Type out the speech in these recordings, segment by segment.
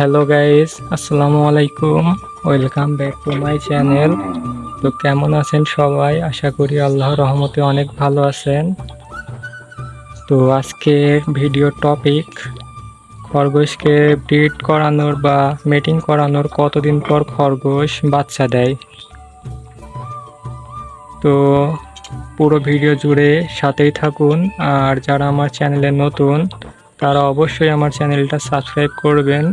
Hello guys আসসালামু আলাইকুম welcome back to my channel তো কেমন আছেন সবাই? আশা করি আল্লাহর রহমতে অনেক ভালো আছেন। তো আজকের ভিডিও টপিক খরগোশকে ব্রিড করানোর বা মিটিং করানোর কতদিন পর খরগোশ বাচ্চা দেয়? তো পুরো ভিডিও জুড়ে সাথেই থাকুন। আর যারা আমার চ্যানেলে নতুন তারা অবশ্যই আমার চ্যানেলটা সাবস্ক্রাইব করবেন।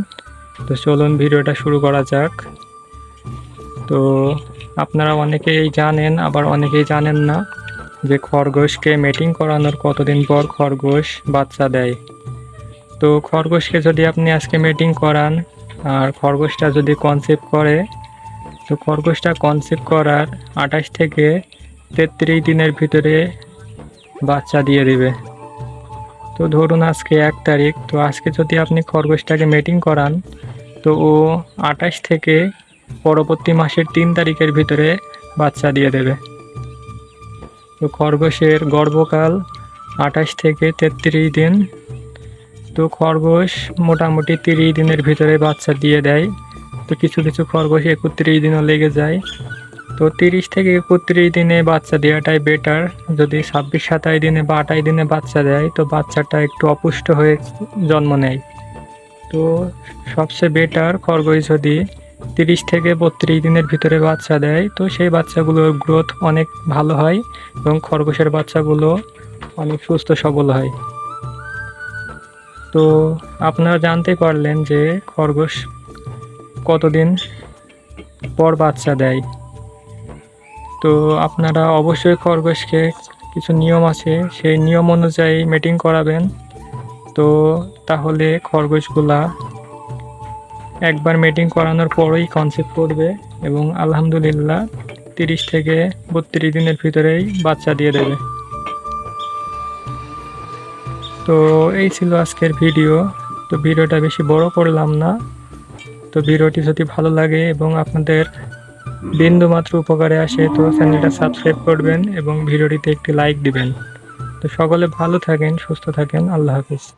তো চলুন ভিডিওটা শুরু করা যাক। তো আপনারা অনেকেই জানেন, আবার অনেকেই জানেন না যে খরগোশকে মেটিং করানোর কতদিন পর খরগোশ বাচ্চা দেয়। তো খরগোশকে যদি আপনি আজকে মেটিং করান, আর খরগোশটা যদি কনসেপ্ট করে, তো খরগোশটা কনসেপ্ট করার আঠাশ থেকে তেত্রিশ দিনের ভিতরে বাচ্চা দিয়ে দিবে। তো ধরুন আজকে এক তারিখ, তো আজকে যদি আপনি খরগোশটাকে মেটিং করান, তো ও আঠাশ থেকে পরবর্তী মাসের তিন তারিখের ভিতরে বাচ্চা দিয়ে দেবে। তো খরগোশের গর্ভকাল আঠাশ থেকে তেত্রিশ দিন। তো খরগোশ মোটামুটি তিরিশ দিনের ভিতরে বাচ্চা দিয়ে দেয়। তো কিছু কিছু খরগোশ একত্রিশ দিনও লেগে যায়। তো তিরিশ থেকে একত্রিশ দিনে বাচ্চা দেওয়াটাই বেটার যদি ছাব্বিশ সাতাশ দিনে বা আঠাশ দিনে বাচ্চা দেয়, তো বাচ্চাটা একটু অপুষ্ট হয়ে জন্ম নেয়। তো সবচেয়ে বেটার খরগোশ যদি তিরিশ থেকে বত্রিশ দিনের ভিতরে বাচ্চা দেয়, তো সেই বাচ্চাগুলোর গ্রোথ অনেক ভালো হয় এবং খরগোশের বাচ্চাগুলো অনেক সুস্থ, সবল হয়। তো আপনারা জানতে পারলেন যে খরগোশ কতদিন পর বাচ্চা দেয়। তো আপনারা অবশ্যই খরগোশকে কিছু নিয়ম আছে, সেই নিয়ম অনুযায়ী মিটিং করাবেন। তো তাহলে খরগোশগুলা একবার মিটিং করানোর পরেই কনসেপ্ট করবে এবং আলহামদুলিল্লাহ তিরিশ থেকে বত্রিশ দিনের ভিতরেই বাচ্চা দিয়ে দেবে। তো এই ছিল আজকের ভিডিও তো ভিডিওটা বেশি বড় করলাম না। তো ভিডিওটি যদি ভালো লাগে এবং আপনাদের বিন্দু মাত্র উপকারে আসে, তো চ্যানেলটা সাবস্ক্রাইব করবেন এবং ভিডিওটিতে একটি লাইক দিবেন। তো সকলে ভালো থাকেন, সুস্থ থাকেন, আল্লাহ হাফিজ।